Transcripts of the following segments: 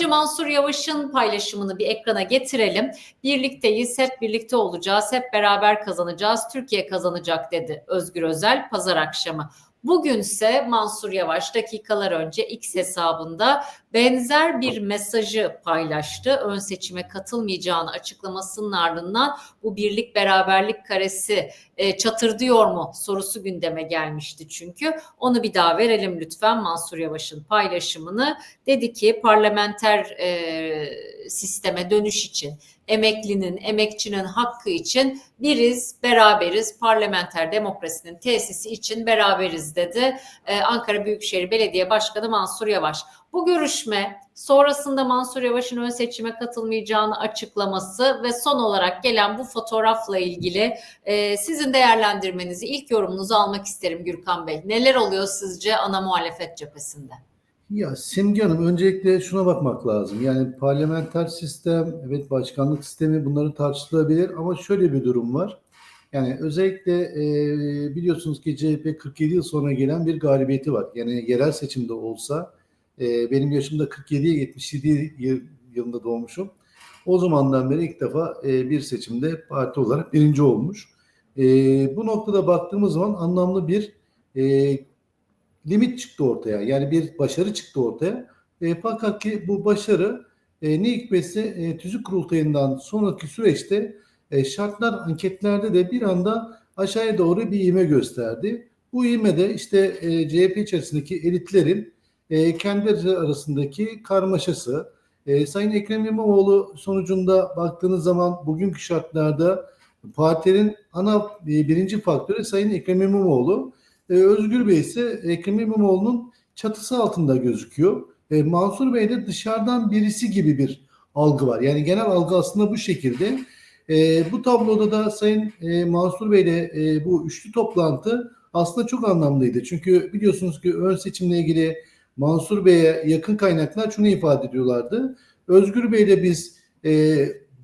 Önce Mansur Yavaş'ın paylaşımını bir ekrana getirelim. Birlikteyiz, hep birlikte olacağız, hep beraber kazanacağız, Türkiye kazanacak dedi Özgür Özel pazar akşamı. Bugünse Mansur Yavaş dakikalar önce X hesabında benzer bir mesajı paylaştı. Ön seçime katılmayacağını açıklamasının ardından bu birlik beraberlik karesi e, çatırdıyor mu sorusu gündeme gelmişti çünkü. Onu bir daha verelim lütfen Mansur Yavaş'ın paylaşımını. Dedi ki parlamenter e, sisteme dönüş için emeklinin, emekçinin hakkı için biriz, beraberiz, parlamenter demokrasinin tesisi için beraberiz dedi ee, Ankara Büyükşehir Belediye Başkanı Mansur Yavaş. Bu görüşme sonrasında Mansur Yavaş'ın ön seçime katılmayacağını açıklaması ve son olarak gelen bu fotoğrafla ilgili e, sizin değerlendirmenizi, ilk yorumunuzu almak isterim Gürkan Bey. Neler oluyor sizce ana muhalefet cephesinde? Ya Simge Hanım öncelikle şuna bakmak lazım. Yani parlamenter sistem, evet başkanlık sistemi bunları tartışılabilir ama şöyle bir durum var. Yani özellikle e, biliyorsunuz ki CHP 47 yıl sonra gelen bir galibiyeti var. Yani yerel seçimde olsa e, benim yaşımda 47'ye 77 yıl, yılında doğmuşum. O zamandan beri ilk defa e, bir seçimde parti olarak birinci olmuş. E, bu noktada baktığımız zaman anlamlı bir e, limit çıktı ortaya. Yani bir başarı çıktı ortaya. Fakat ki bu başarı ne hikmetse e, tüzük kurultayından sonraki süreçte şartlar anketlerde de bir anda aşağıya doğru bir ivme gösterdi. Bu ivme de işte CHP içerisindeki elitlerin e, kendileri arasındaki karmaşası. E, Sayın Ekrem İmamoğlu sonucunda baktığınız zaman bugünkü şartlarda partinin ana e, birinci faktörü Sayın Ekrem İmamoğlu. E, Özgür Bey ise Ekrem İmamoğlu'nun çatısı altında gözüküyor. E, Mansur Bey de dışarıdan birisi gibi bir algı var. Yani genel algı aslında bu şekilde. E, bu tabloda da Sayın e, Mansur Bey ile e, bu üçlü toplantı aslında çok anlamlıydı. Çünkü biliyorsunuz ki ön seçimle ilgili Mansur Bey'e yakın kaynaklar şunu ifade ediyorlardı. Özgür Bey ile biz e,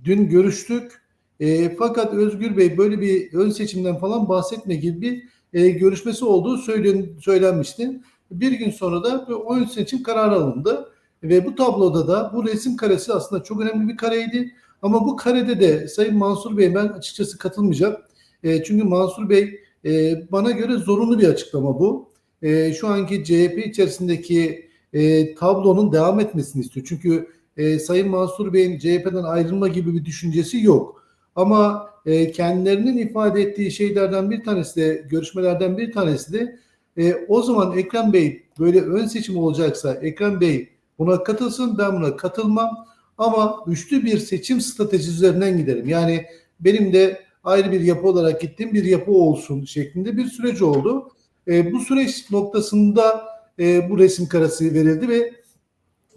dün görüştük. E, fakat Özgür Bey böyle bir ön seçimden falan bahsetme gibi bir e, görüşmesi olduğu söylen, söylenmişti. Bir gün sonra da ön seçim kararı alındı. Ve bu tabloda da bu resim karesi aslında çok önemli bir kareydi. Ama bu karede de Sayın Mansur Bey ben açıkçası katılmayacağım. E, çünkü Mansur Bey e, bana göre zorunlu bir açıklama bu. E, şu anki CHP içerisindeki e, tablonun devam etmesini istiyor. Çünkü e, Sayın Mansur Bey'in CHP'den ayrılma gibi bir düşüncesi yok. Ama e, kendilerinin ifade ettiği şeylerden bir tanesi de görüşmelerden bir tanesi de e, o zaman Ekrem Bey böyle ön seçim olacaksa Ekrem Bey buna katılsın ben buna katılmam ama üçlü bir seçim stratejisi üzerinden giderim. Yani benim de ayrı bir yapı olarak gittiğim bir yapı olsun şeklinde bir süreç oldu. E, bu süreç noktasında e, bu resim karası verildi ve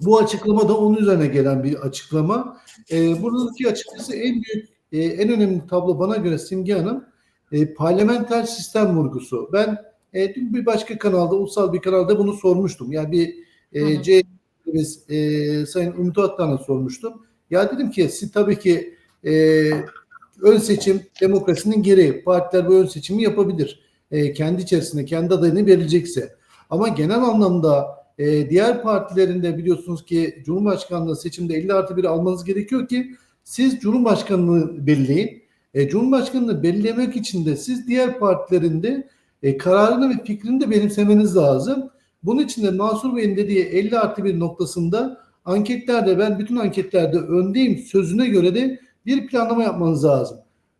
bu açıklama da onun üzerine gelen bir açıklama. E, buradaki açıkçası en büyük, e, en önemli tablo bana göre Simge Hanım e, parlamenter sistem vurgusu. Ben e, dün bir başka kanalda, ulusal bir kanalda bunu sormuştum. Yani bir e, CHP'miz e, Sayın Ümit Attan'a sormuştum. Ya dedim ki siz tabii ki e, ön seçim demokrasinin gereği. Partiler bu ön seçimi yapabilir. E, kendi içerisinde kendi adayını verilecekse. Ama genel anlamda e, diğer partilerin de biliyorsunuz ki Cumhurbaşkanlığı seçimde 50 artı 1 almanız gerekiyor ki siz Cumhurbaşkanlığı belirleyin. E, Cumhurbaşkanlığı belirlemek için de siz diğer partilerin de e, kararını ve fikrini de benimsemeniz lazım. Bunun için de Mansur Bey'in dediği 50 artı 1 noktasında anketlerde ben bütün anketlerde öndeyim sözüne göre de bir planlama yapmanız lazım.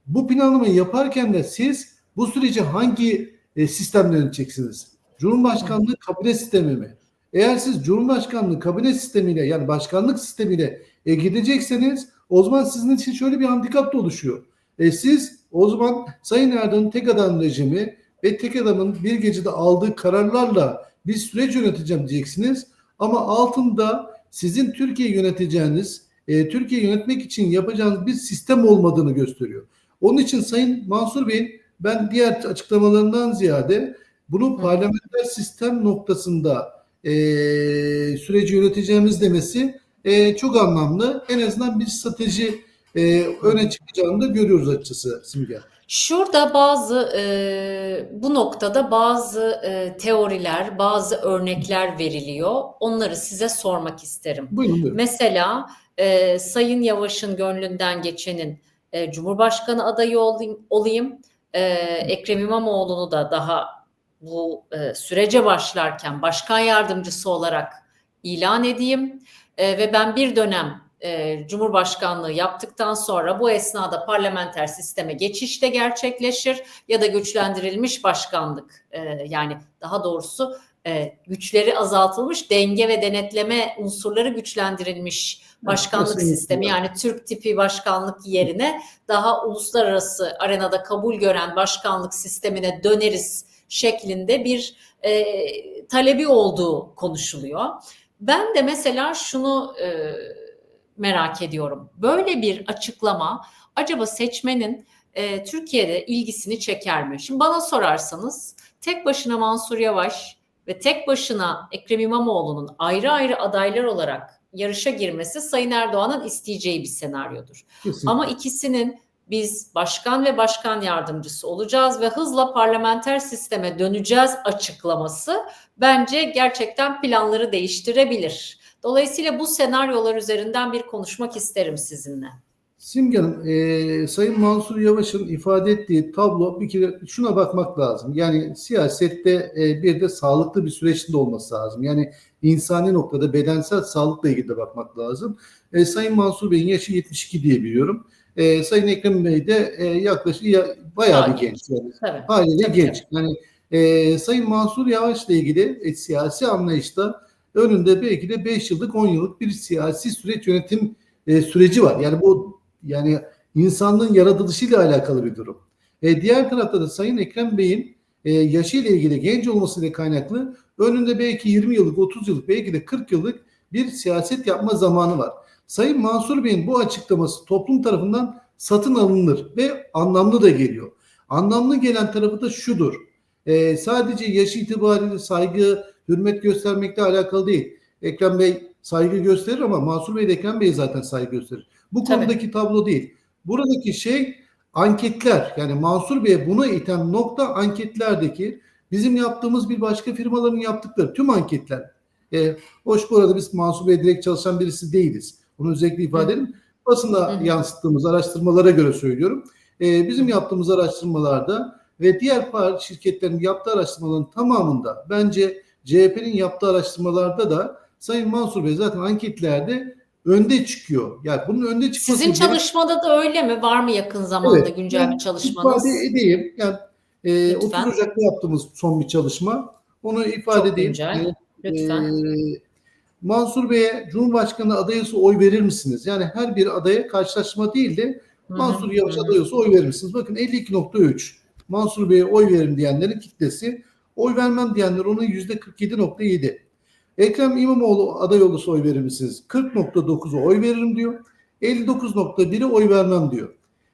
Bu planlamayı yaparken de siz bu süreci hangi e, sistemle yöneteceksiniz? Cumhurbaşkanlığı kabine sistemi mi? Eğer siz Cumhurbaşkanlığı kabine sistemiyle yani başkanlık sistemiyle e, gidecekseniz o zaman sizin için şöyle bir handikap da oluşuyor. E, siz o zaman Sayın Erdoğan'ın tek adam rejimi ve tek adamın bir gecede aldığı kararlarla bir süreç yöneteceğim diyeceksiniz. Ama altında sizin Türkiye yöneteceğiniz, e, Türkiye yönetmek için yapacağınız bir sistem olmadığını gösteriyor. Onun için Sayın Mansur Bey'in ben diğer açıklamalarından ziyade bunu parlamenter sistem noktasında e, süreci yöneteceğimiz demesi e, çok anlamlı. En azından bir strateji e, öne çıkacağını da görüyoruz açıkçası Simge. Şurada bazı e, bu noktada bazı e, teoriler, bazı örnekler veriliyor. Onları size sormak isterim. Buyurun buyurun. Mesela e, Sayın Yavaş'ın gönlünden geçenin e, Cumhurbaşkanı adayı olayım, olayım. E, Ekrem İmamoğlu'nu da daha bu e, sürece başlarken başkan yardımcısı olarak ilan edeyim. E, ve ben bir dönem e, Cumhurbaşkanlığı yaptıktan sonra bu esnada parlamenter sisteme geçiş de gerçekleşir ya da güçlendirilmiş başkanlık e, yani daha doğrusu e, güçleri azaltılmış denge ve denetleme unsurları güçlendirilmiş başkanlık kesinlikle. sistemi yani Türk tipi başkanlık yerine daha uluslararası arenada kabul gören başkanlık sistemine döneriz şeklinde bir e, talebi olduğu konuşuluyor. Ben de mesela şunu e, merak ediyorum. Böyle bir açıklama acaba seçmenin e, Türkiye'de ilgisini çeker mi? Şimdi bana sorarsanız tek başına Mansur Yavaş ve tek başına Ekrem İmamoğlu'nun ayrı ayrı adaylar olarak yarışa girmesi Sayın Erdoğan'ın isteyeceği bir senaryodur. Kesinlikle. Ama ikisinin biz başkan ve başkan yardımcısı olacağız ve hızla parlamenter sisteme döneceğiz açıklaması bence gerçekten planları değiştirebilir. Dolayısıyla bu senaryolar üzerinden bir konuşmak isterim sizinle. Simge Hanım, e, Sayın Mansur Yavaş'ın ifade ettiği tablo bir kere şuna bakmak lazım. Yani siyasette e, bir de sağlıklı bir süreçte olması lazım. Yani insani noktada bedensel sağlıkla ilgili de bakmak lazım. E, Sayın Mansur Bey'in yaşı 72 diye biliyorum. E, Sayın Ekrem Bey de e, yaklaşık ya, bayağı Daha bir genç. Yani Tabii. haliyle Tabii, genç. Yani e, Sayın Mansur Yavaş'la ilgili e, siyasi anlayışta önünde belki de 5 yıllık 10 yıllık bir siyasi süreç yönetim e, süreci var. Yani bu yani insanlığın yaratılışıyla alakalı bir durum. E, diğer tarafta da Sayın Ekrem Bey'in e, yaşıyla ilgili genç olmasıyla kaynaklı önünde belki 20 yıllık, 30 yıllık, belki de 40 yıllık bir siyaset yapma zamanı var. Sayın Mansur Bey'in bu açıklaması toplum tarafından satın alınır ve anlamlı da geliyor. Anlamlı gelen tarafı da şudur. E, sadece yaş itibariyle saygı, hürmet göstermekle alakalı değil. Ekrem Bey saygı gösterir ama Mansur Bey de Ekrem Bey zaten saygı gösterir. Bu Tabii. konudaki tablo değil. Buradaki şey anketler. Yani Mansur Bey'e buna iten nokta anketlerdeki bizim yaptığımız bir başka firmaların yaptıkları tüm anketler. E, hoş bu arada biz Mansur Bey direkt çalışan birisi değiliz. Bunu özellikle ifade edelim. Basına yansıttığımız araştırmalara göre söylüyorum. E, bizim yaptığımız araştırmalarda ve diğer şirketlerin yaptığı araştırmaların tamamında bence CHP'nin yaptığı araştırmalarda da Sayın Mansur Bey zaten anketlerde önde çıkıyor. Yani bunun önde çıkması Sizin çalışmada da öyle mi? Var mı yakın zamanda Evet, güncel ben bir çalışmanız? ifade edeyim. Yani e, 30 Lütfen. Ocak'ta yaptığımız son bir çalışma. Onu ifade Çok edeyim. güncel. E, Lütfen. e, Mansur Bey'e Cumhurbaşkanı adayısı oy verir misiniz? Yani her bir adaya karşılaşma değil de Mansur Yavaş aday olsa oy verir misiniz? Bakın 52.3 Mansur Bey'e oy verin diyenlerin kitlesi. Oy vermem diyenler onun %47.7. Ekrem İmamoğlu aday olursa oy verir misiniz? 40.9'u oy veririm diyor. 59.1'i oy vermem diyor.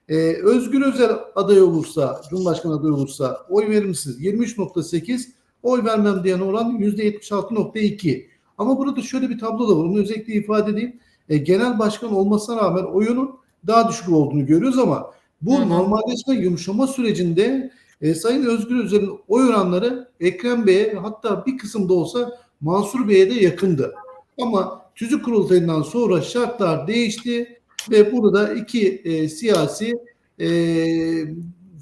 Ee, Özgür Özel aday olursa, Cumhurbaşkanı aday olursa oy verir misiniz? 23.8, oy vermem diyen oran %76.2. Ama burada şöyle bir tablo da var. Onu özellikle ifade edeyim. E, genel başkan olmasına rağmen oyunun daha düşük olduğunu görüyoruz ama bu Hı hı. normalleşme yumuşama sürecinde e, Sayın Özgür Özel'in oy oranları Ekrem Bey'e hatta bir kısımda olsa Mansur Bey'e de yakındı. Ama tüzük kurultayından sonra şartlar değişti ve burada iki e, siyasi e,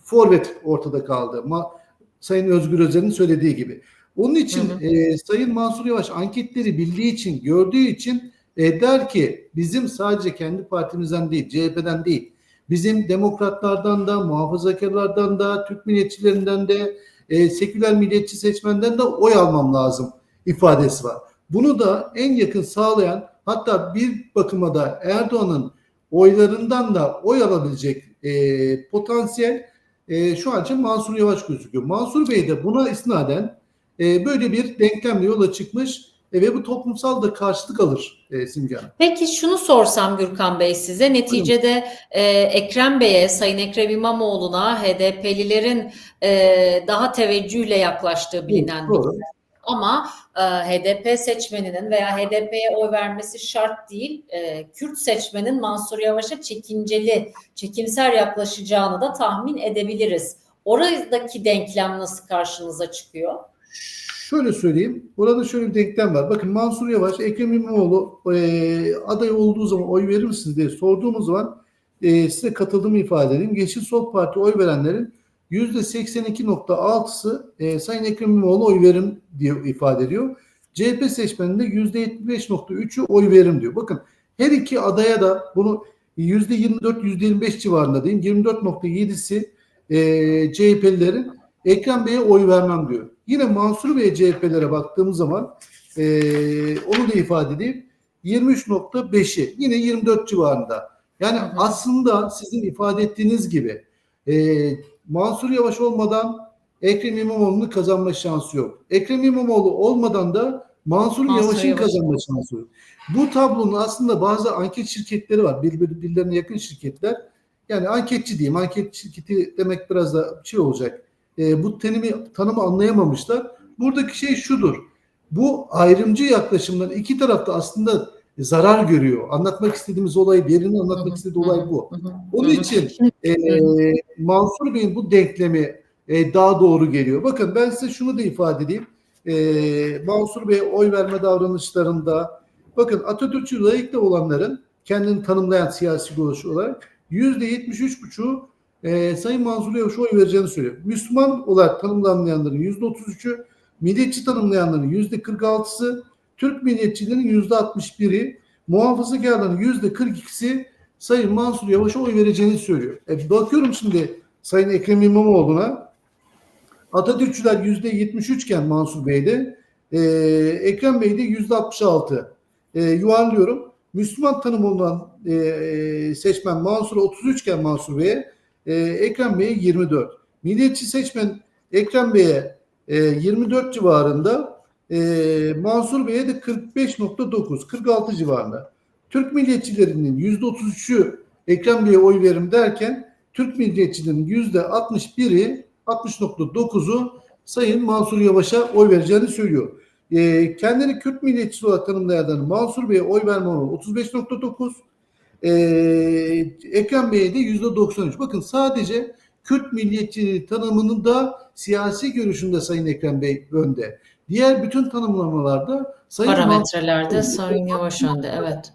forvet ortada kaldı. Ma, Sayın Özgür Özel'in söylediği gibi. Onun için Hı hı. e, Sayın Mansur Yavaş anketleri bildiği için, gördüğü için e, der ki bizim sadece kendi partimizden değil, CHP'den değil, bizim demokratlardan da, muhafazakarlardan da, Türk milliyetçilerinden de, e, seküler milliyetçi seçmenden de oy almam lazım ifadesi var. Bunu da en yakın sağlayan hatta bir bakıma da Erdoğan'ın oylarından da oy alabilecek e, potansiyel e, şu an için Mansur Yavaş gözüküyor. Mansur Bey de buna isnaden e, böyle bir denklemle yola çıkmış e, ve bu toplumsal da karşılık alır e, Simge Hanım. Peki şunu sorsam Gürkan Bey size neticede e, Ekrem Bey'e, Sayın Ekrem İmamoğlu'na HDP'lilerin e, daha teveccühle yaklaştığı bilinen bir. Ama e, HDP seçmeninin veya HDP'ye oy vermesi şart değil. E, Kürt seçmenin Mansur Yavaş'a çekinceli, çekimser yaklaşacağını da tahmin edebiliriz. Oradaki denklem nasıl karşınıza çıkıyor? Şöyle söyleyeyim. Burada şöyle bir denklem var. Bakın Mansur Yavaş, Ekrem İmamoğlu e, aday olduğu zaman oy verir misiniz diye sorduğumuz zaman e, size katıldığımı ifade edeyim. Yeşil Sol Parti oy verenlerin %82.6'sı e, Sayın Ekrem İmamoğlu oy verim diye ifade ediyor. CHP seçmeninde %75.3'ü oy verim diyor. Bakın her iki adaya da bunu %24-25 civarında diyeyim. 24.7'si e, CHP'lilerin Ekrem Bey'e oy vermem diyor. Yine Mansur Bey CHP'lere baktığımız zaman e, onu da ifade edeyim. 23.5'i yine 24 civarında. Yani aslında sizin ifade ettiğiniz gibi e, Mansur Yavaş olmadan Ekrem İmamoğlu'nun kazanma şansı yok. Ekrem İmamoğlu olmadan da Mansur, Mansur Yavaş'ın Yavaş. kazanma şansı yok. Bu tablonun aslında bazı anket şirketleri var. Birbir- Birbirlerine yakın şirketler. Yani anketçi diyeyim. Anket şirketi demek biraz da şey olacak. E, bu tanımı, tanımı anlayamamışlar. Buradaki şey şudur. Bu ayrımcı yaklaşımdan iki tarafta aslında zarar görüyor. Anlatmak istediğimiz olay, diğerinin anlatmak istediği olay bu. Onun için e, Mansur Bey'in bu denklemi e, daha doğru geliyor. Bakın ben size şunu da ifade edeyim. E, Mansur Bey'e oy verme davranışlarında bakın Atatürkçü layıkta olanların kendini tanımlayan siyasi görüş olarak yüzde yetmiş üç buçuğu e, Sayın Mansur Yavaş'a oy vereceğini söylüyor. Müslüman olarak tanımlanmayanların yüzde otuz üçü, milliyetçi tanımlayanların yüzde kırk altısı, Türk milliyetçilerin yüzde altmış biri, muhafazakarların yüzde kırk ikisi Sayın Mansur Yavaş'a oy vereceğini söylüyor. E, bakıyorum şimdi Sayın Ekrem İmamoğlu'na Atatürkçüler yüzde 73 iken Mansur Bey'de e, Ekrem Bey'de yüzde 66 e, yuvarlıyorum. Müslüman tanım olunan e, e, seçmen Mansur'a 33 iken Mansur Bey'e e, Ekrem Bey'e 24. Milliyetçi seçmen Ekrem Bey'e e, 24 civarında e, Mansur Bey'e de 45.9 46 civarında. Türk milliyetçilerinin %33'ü Ekrem Bey'e oy verim derken Türk milliyetçilerinin %61'i 60.9'u Sayın Mansur Yavaş'a oy vereceğini söylüyor. Ee, kendini Kürt milliyetçisi olarak tanımlayan Mansur Bey'e oy verme oranı 35.9 ee, Ekrem Bey'e de %93. Bakın sadece Kürt milliyetçiliği tanımının da siyasi görüşünde Sayın Ekrem Bey önde. Diğer bütün tanımlamalarda Sayın Parametrelerde Sayın Yavaş önde. Evet.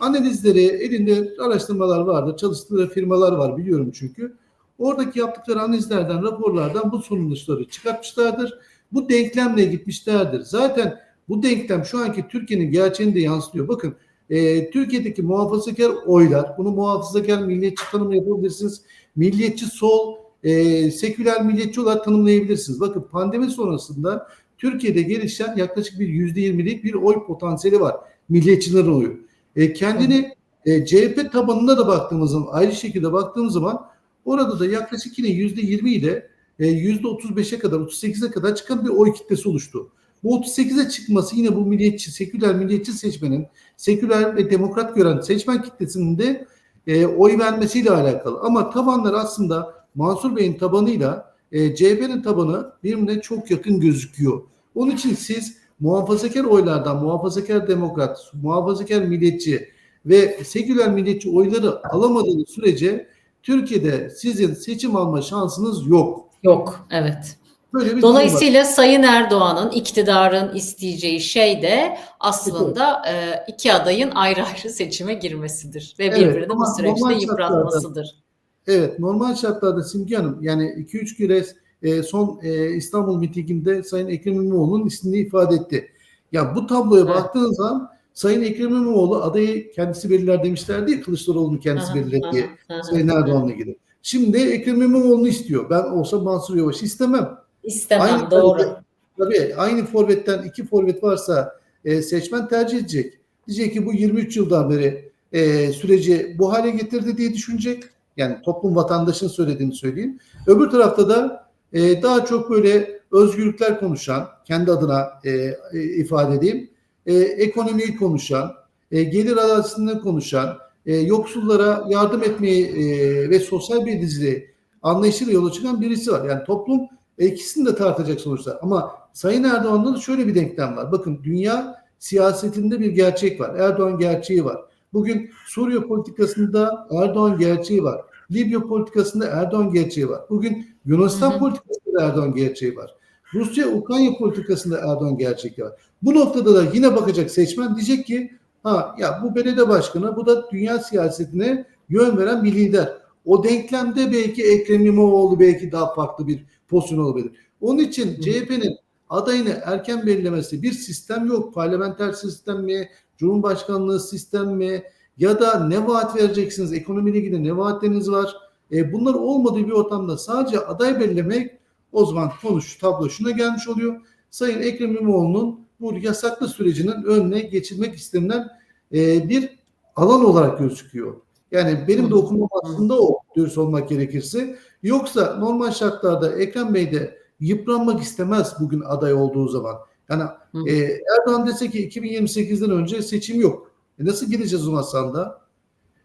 analizleri, elinde araştırmalar vardır, çalıştığı firmalar var biliyorum çünkü. Oradaki yaptıkları analizlerden, raporlardan bu sonuçları çıkartmışlardır. Bu denklemle gitmişlerdir. Zaten bu denklem şu anki Türkiye'nin gerçeğini de yansıtıyor. Bakın e, Türkiye'deki muhafazakar oylar, bunu muhafazakar milliyetçi tanımı yapabilirsiniz. Milliyetçi sol, e, seküler milliyetçi olarak tanımlayabilirsiniz. Bakın pandemi sonrasında Türkiye'de gelişen yaklaşık bir yüzde yirmilik bir oy potansiyeli var. Milliyetçilerin oyu. E, kendini e, CHP tabanına da baktığımız zaman ayrı şekilde baktığımız zaman orada da yaklaşık yine yüzde yirmi ile e, yüzde otuz beşe kadar 38'e kadar çıkan bir oy kitlesi oluştu. Bu 38'e çıkması yine bu milliyetçi, seküler milliyetçi seçmenin, seküler ve demokrat gören seçmen kitlesinin de e, oy vermesiyle alakalı. Ama tabanlar aslında Mansur Bey'in tabanıyla e, CHP'nin tabanı birbirine çok yakın gözüküyor. Onun için siz muhafazakar oylardan muhafazakar demokrat, muhafazakar milliyetçi ve seküler milliyetçi oyları alamadığınız sürece Türkiye'de sizin seçim alma şansınız yok. Yok. Evet. Böyle bir. Dolayısıyla Sayın Erdoğan'ın iktidarın isteyeceği şey de aslında e, iki adayın ayrı ayrı seçime girmesidir ve Evet, birbirini ama bu süreçte yıpratmasıdır. Evet normal şartlarda Simge Hanım yani 2-3 kere e, son e, İstanbul mitinginde Sayın Ekrem İmamoğlu'nun ismini ifade etti. Ya bu tabloya Evet. baktığınız zaman Sayın Ekrem İmamoğlu adayı kendisi belirler demişlerdi ya Kılıçdaroğlu'nu kendisi Aha, belirledi diye. Sayın Erdoğan'la ilgili. Şimdi Ekrem İmamoğlu'nu istiyor. Ben olsa Mansur Yavaş'ı istemem. İstemem Aynı doğru. forvet- Tabii aynı forvetten iki forvet varsa e, seçmen tercih edecek. Diyecek ki bu 23 yıldan beri e, süreci bu hale getirdi diye düşünecek. Yani toplum vatandaşın söylediğini söyleyeyim. Öbür tarafta da e, daha çok böyle özgürlükler konuşan, kendi adına e, e, ifade edeyim, e, ekonomiyi konuşan, e, gelir arasında konuşan, e, yoksullara yardım etmeyi e, ve sosyal bir dizili anlayışıyla yola çıkan birisi var. Yani toplum e, ikisini de tartacak sonuçta. Ama Sayın Erdoğan'da da şöyle bir denklem var. Bakın dünya siyasetinde bir gerçek var. Erdoğan gerçeği var. Bugün Suriye politikasında Erdoğan gerçeği var. Libya politikasında Erdoğan gerçeği var. Bugün Yunanistan Hı hı. politikasında Erdoğan gerçeği var. Rusya-Ukrayna politikasında Erdoğan gerçeği var. Bu noktada da yine bakacak seçmen diyecek ki ha ya bu belediye başkanı bu da dünya siyasetine yön veren bir lider. O denklemde belki Ekrem İmamoğlu belki daha farklı bir pozisyon olabilir. Onun için. CHP'nin adayını erken belirlemesi bir sistem yok. Parlamenter sistem mi, Cumhurbaşkanlığı sistem mi ya da ne vaat vereceksiniz, ekonomiyle ilgili ne vaatleriniz var? E, bunlar olmadığı bir ortamda sadece aday belirlemek o zaman konuş tablo şuna gelmiş oluyor. Sayın Ekrem İmamoğlu'nun bu yasaklı sürecinin önüne geçilmek istenilen e, bir alan olarak gözüküyor. Yani benim de okumam aslında o dürüst olmak gerekirse. Yoksa normal şartlarda Ekrem Bey de yıpranmak istemez bugün aday olduğu zaman. Yani e, Erdoğan dese ki 2028'den önce seçim yok. E nasıl gireceğiz o masanda?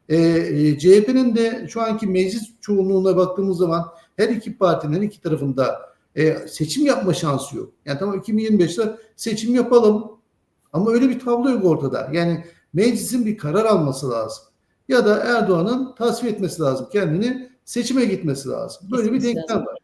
E, e, CHP'nin de şu anki meclis çoğunluğuna baktığımız zaman her iki partinin her iki tarafında e, seçim yapma şansı yok. Yani tamam 2025'te seçim yapalım ama öyle bir tablo yok ortada. Yani meclisin bir karar alması lazım. Ya da Erdoğan'ın tasfiye etmesi lazım. Kendini seçime gitmesi lazım. Böyle bir Gitmesi denklem var.